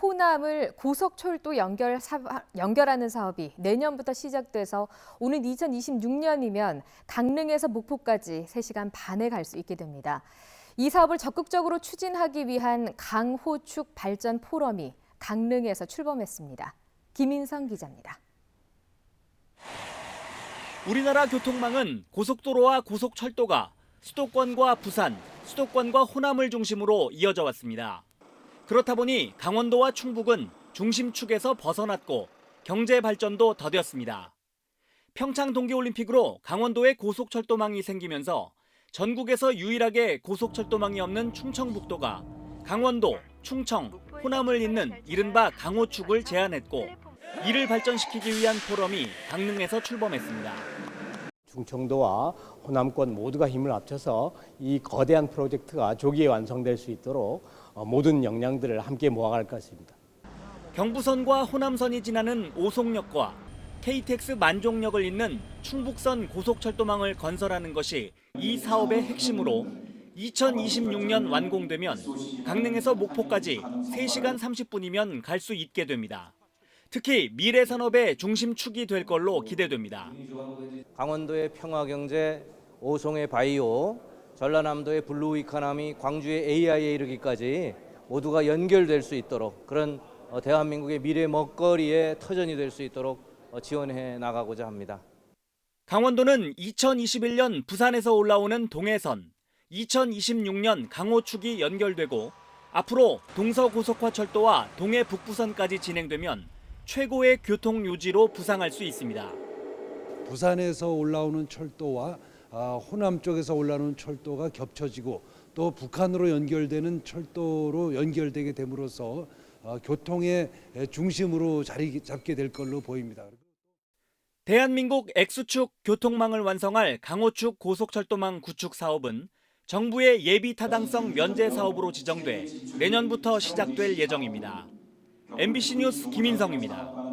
호남을 고속철도 연결 사, 연결하는 사업이 내년부터 시작돼서 오는 2026년이면 강릉에서 목포까지 3시간 반에 갈 수 있게 됩니다. 이 사업을 적극적으로 추진하기 위한 강호축 발전 포럼이 강릉에서 출범했습니다. 김인성 기자입니다. 우리나라 교통망은 고속도로와 고속철도가 수도권과 부산, 수도권과 호남을 중심으로 이어져 왔습니다. 그렇다 보니 강원도와 충북은 중심축에서 벗어났고 경제 발전도 더뎠습니다. 평창 동계올림픽으로 강원도에 고속철도망이 생기면서 전국에서 유일하게 고속철도망이 없는 충청북도가 강원도, 충청, 호남을 잇는 이른바 강호축을 제안했고 이를 발전시키기 위한 포럼이 강릉에서 출범했습니다. 충청도와 호남권 모두가 힘을 합쳐서 이 거대한 프로젝트가 조기에 완성될 수 있도록 어, 모든 역량들을 함께 모아갈 것입니다. 경부선과 호남선이 지나는 오송역과 KTX 만종역을 잇는 충북선 고속철도망을 건설하는 것이 이 사업의 핵심으로 2026년 완공되면 강릉에서 목포까지 3시간 30분이면 갈 수 있게 됩니다. 특히 미래 산업의 중심축이 될 걸로 기대됩니다. 강원도의 평화 경제, 오송의 바이오, 전라남도의 블루 이카나미, 광주의 AI에 이르기까지 모두가 연결될 수 있도록 그런 어, 대한민국의 미래 먹거리의 터전이 될 수 있도록 어, 지원해 나가고자 합니다. 강원도는 2021년 부산에서 올라오는 동해선, 2026년 강호축이 연결되고 앞으로 동서고속화 철도와 동해 북부선까지 진행되면 최고의 교통 요지로 부상할 수 있습니다. 부산에서 올라오는 철도와 아, 호남 쪽에서 올라오는 철도가 겹쳐지고 또 북한으로 연결되는 철도로 연결되게 됨으로써 아, 교통의 중심으로 자리 잡게 될 걸로 보입니다. 대한민국 X축 교통망을 완성할 강호축 고속철도망 구축 사업은 정부의 예비 타당성 면제 사업으로 지정돼 내년부터 시작될 예정입니다. MBC 뉴스 김인성입니다.